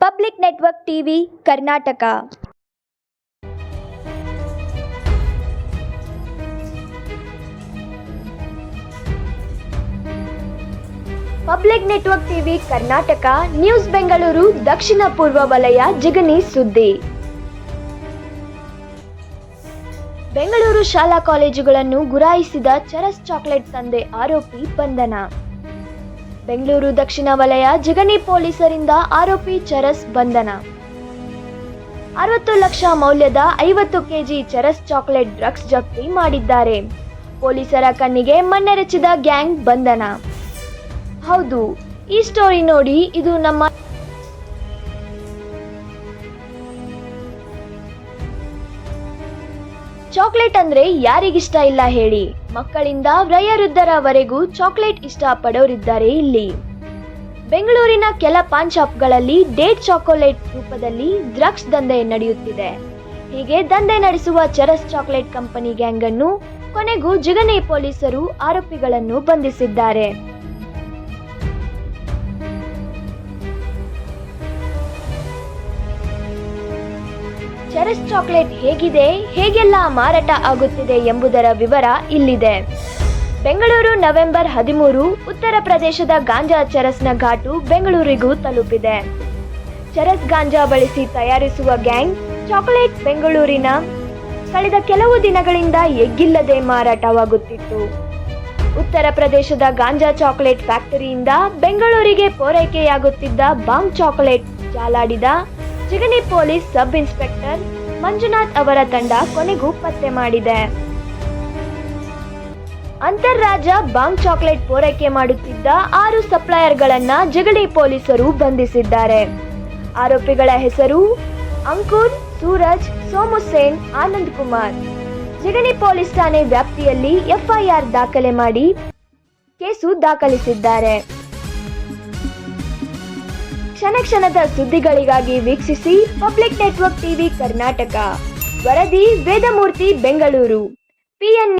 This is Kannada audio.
Public network TV, Karnataka. Public network TV, Karnataka, news Bengaluru, ದಕ್ಷಿಣ ಪೂರ್ವ ವಲಯ, ಜಿಗಣಿ ಸುದ್ದಿ. ಬೆಂಗಳೂರು ಶಾಲಾ ಕಾಲೇಜುಗಳನ್ನು ಗುರಾಯಿಸಿದ ಚರಸ್ ಚಾಕ್ಲೇಟ್ ತಂದೆ ಆರೋಪಿ ಬಂಧನ. ಬೆಂಗಳೂರು ದಕ್ಷಿಣ ವಲಯ ಜಗನಿ ಪೊಲೀಸರಿಂದ ಆರೋಪಿ ಚರಸ್ ಬಂಧನ. ಅರವತ್ತು ಲಕ್ಷ ಮೌಲ್ಯದ ಐವತ್ತು ಕೆಜಿ ಚರಸ್ ಚಾಕ್ಲೇಟ್ ಡ್ರಗ್ಸ್ ಜಪ್ತಿ ಮಾಡಿದ್ದಾರೆ. ಪೊಲೀಸರ ಕಣ್ಣಿಗೆ ಮಣ್ಣೆರಚಿದ ಗ್ಯಾಂಗ್ ಬಂಧನ. ಹೌದು, ಈ ಸ್ಟೋರಿ ನೋಡಿ ಇದು ನಮ್ಮ ಚಾಕ್ಲೇಟ್ ಅಂದ್ರೆ ಯಾರಿಗಿಷ್ಟ ಇಲ್ಲ ಹೇಳಿ. ಮಕ್ಕಳಿಂದ ವೃದ್ಧರವರೆಗೂ ಚಾಕ್ಲೇಟ್ ಇಷ್ಟ ಪಡೋರಿದ್ದಾರೆ ಇಲ್ಲಿ. ಬೆಂಗಳೂರಿನ ಕೆಲ ಪಾನ್ ಶಾಪ್ಗಳಲ್ಲಿ ಡೇಟ್ ಚಾಕೊಲೇಟ್ ರೂಪದಲ್ಲಿ ಡ್ರಗ್ಸ್ ದಂಧೆ ನಡೆಯುತ್ತಿದೆ. ಹೀಗೆ ದಂಧೆ ನಡೆಸುವ ಚರಸ್ ಚಾಕ್ಲೇಟ್ ಕಂಪನಿ ಗ್ಯಾಂಗ್ ಅನ್ನು ಕೊನೆಗೂ ಜಿಗಣಿ ಪೊಲೀಸರು ಆರೋಪಿಗಳನ್ನು ಬಂಧಿಸಿದ್ದಾರೆ. ಚರಸ್ ಚಾಕ್ಲೇಟ್ ಹೇಗಿದೆ? ಹೇಗೆಲ್ಲ ಮಾರಾಟ ಆಗುತ್ತಿದೆ ಎಂಬುದರ ವಿವರ ಇಲ್ಲಿದೆ. ಬೆಂಗಳೂರು ನವೆಂಬರ್ ಹದಿಮೂರು, ಉತ್ತರ ಪ್ರದೇಶದ ಗಾಂಜಾ ಚರಸ್ನ ಘಾಟು ಬೆಂಗಳೂರಿಗೂ ತಲುಪಿದೆ. ಚರಸ್ ಗಾಂಜಾ ಬಳಸಿ ತಯಾರಿಸುವ ಗ್ಯಾಂಗ್ ಚಾಕೊಲೇಟ್ ಬೆಂಗಳೂರಿನ ಕಳೆದ ಕೆಲವು ದಿನಗಳಿಂದ ಎಗ್ಗಿಲ್ಲದೆ ಮಾರಾಟವಾಗುತ್ತಿತ್ತು. ಉತ್ತರ ಪ್ರದೇಶದ ಗಾಂಜಾ ಚಾಕೊಲೇಟ್ ಫ್ಯಾಕ್ಟರಿಯಿಂದ ಬೆಂಗಳೂರಿಗೆ ಪೂರೈಕೆಯಾಗುತ್ತಿದ್ದ bhang chocolate ಜಾಲಾಡಿದ Jigani police sub inspector Manjunath ಅವರ ತಂಡ ಕೊನೆಗೂ ಪತ್ತೆ ಮಾಡಿದೆ. ಅಂತರ್ರಾಜ್ಯ ಬಾಂಗ್ ಚಾಕ್ಲೇಟ್ ಪೂರೈಕೆ ಮಾಡುತ್ತಿದ್ದ ಆರು ಸಪ್ಲೈಯರ್ಗಳನ್ನ ಜಗಳಿ ಪೊಲೀಸರು ಬಂಧಿಸಿದ್ದಾರೆ. ಆರೋಪಿಗಳ ಹೆಸರು ಅಂಕುರ್, ಸೂರಜ್ ಸೋಮುಸೇನ್ ಆನಂದ್ ಕುಮಾರ್. ಜಿಗಣಿ ಪೊಲೀಸ್ ಠಾಣೆ ವ್ಯಾಪ್ತಿಯಲ್ಲಿ ಎಫ್ಐಆರ್ ದಾಖಲೆ ಮಾಡಿ ಕೇಸು ದಾಖಲಿಸಿದ್ದಾರೆ. ಕ್ಷಣ ಕ್ಷಣದ ಸುದ್ದಿಗಳಿಗಾಗಿ ವೀಕ್ಷಿಸಿ ಪಬ್ಲಿಕ್ ನೆಟ್ವರ್ಕ್ ಟಿವಿ ಕರ್ನಾಟಕ ವರದಿ ವೇದಮೂರ್ತಿ ಬೆಂಗಳೂರು. ಪಿಎನ್